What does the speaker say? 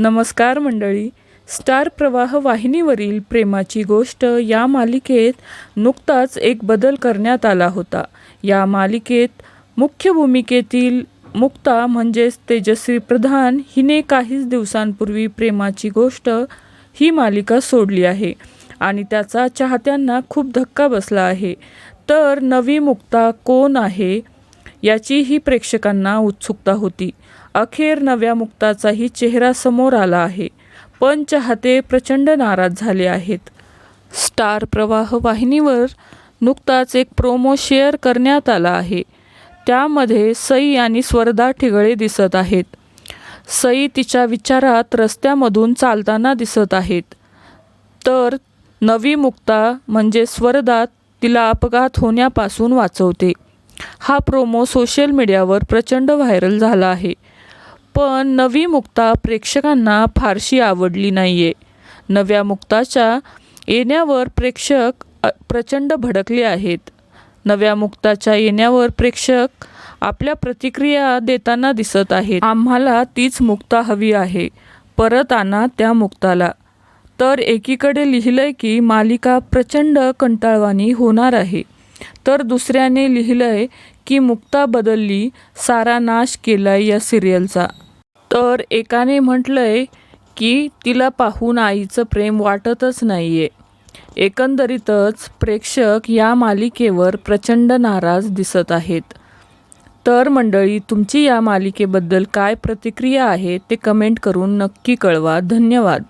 नमस्कार मंडळी. स्टार प्रवाह वाहिनीवरील प्रेमाची गोष्ट या मालिकेत नुकताच एक बदल करण्यात आला होता. या मालिकेत मुख्य भूमिकेतील मुक्ता म्हणजेच तेजस्वी प्रधान हिने काहीच दिवसांपूर्वी प्रेमाची गोष्ट ही मालिका सोडली आहे आणि त्याचा चाहत्यांना खूप धक्का बसला आहे. तर नवी मुक्ता कोण आहे? याचीही प्रेक्षकांना उत्सुकता होती. अखेर नव्या मुक्ताचाही चेहरा समोर आला आहे. पण चाहते प्रचंड नाराज झाले आहेत. स्टार प्रवाह वाहिनीवर नुकताच एक प्रोमो शेअर करण्यात आला आहे. त्यामध्ये सई आणि स्वर्धा ठिगळे दिसत आहेत. सई तिच्या विचारात रस्त्यामधून चालताना दिसत आहेत. तर नवी मुक्ता म्हणजे स्वर्धा तिला अपघात होण्यापासून वाचवते. हा प्रोमो सोशल मीडियावर प्रचंड व्हायरल झाला आहे. पण नवी मुक्ता प्रेक्षकांना फारशी आवडली नाही आहे नव्या मुक्ताच्या येण्यावर प्रेक्षक प्रचंड भडकले आहेत. नव्या मुक्ताच्या येण्यावर प्रेक्षक आपल्या प्रतिक्रिया देताना दिसत आहेत. आम्हाला तीच मुक्ता हवी आहे. परत आणा त्या मुक्ताला. तर एकीकडे लिहिलंय की मालिका प्रचंड कंटाळवाणी होणार आहे. तर दुसऱ्याने लिहिलंय की मुक्ता बदलली सारा नाश केलाय या सिरियलचा तर एकाने म्हटलंय की तिला पाहून आईचं प्रेम वाटतच नाहीये. एकंदरीतच प्रेक्षक या मालिकेवर प्रचंड नाराज दिसत आहेत. तर मंडळी तुमची या मालिकेबद्दल काय प्रतिक्रिया आहे ते कमेंट करून नक्की कळवा. धन्यवाद.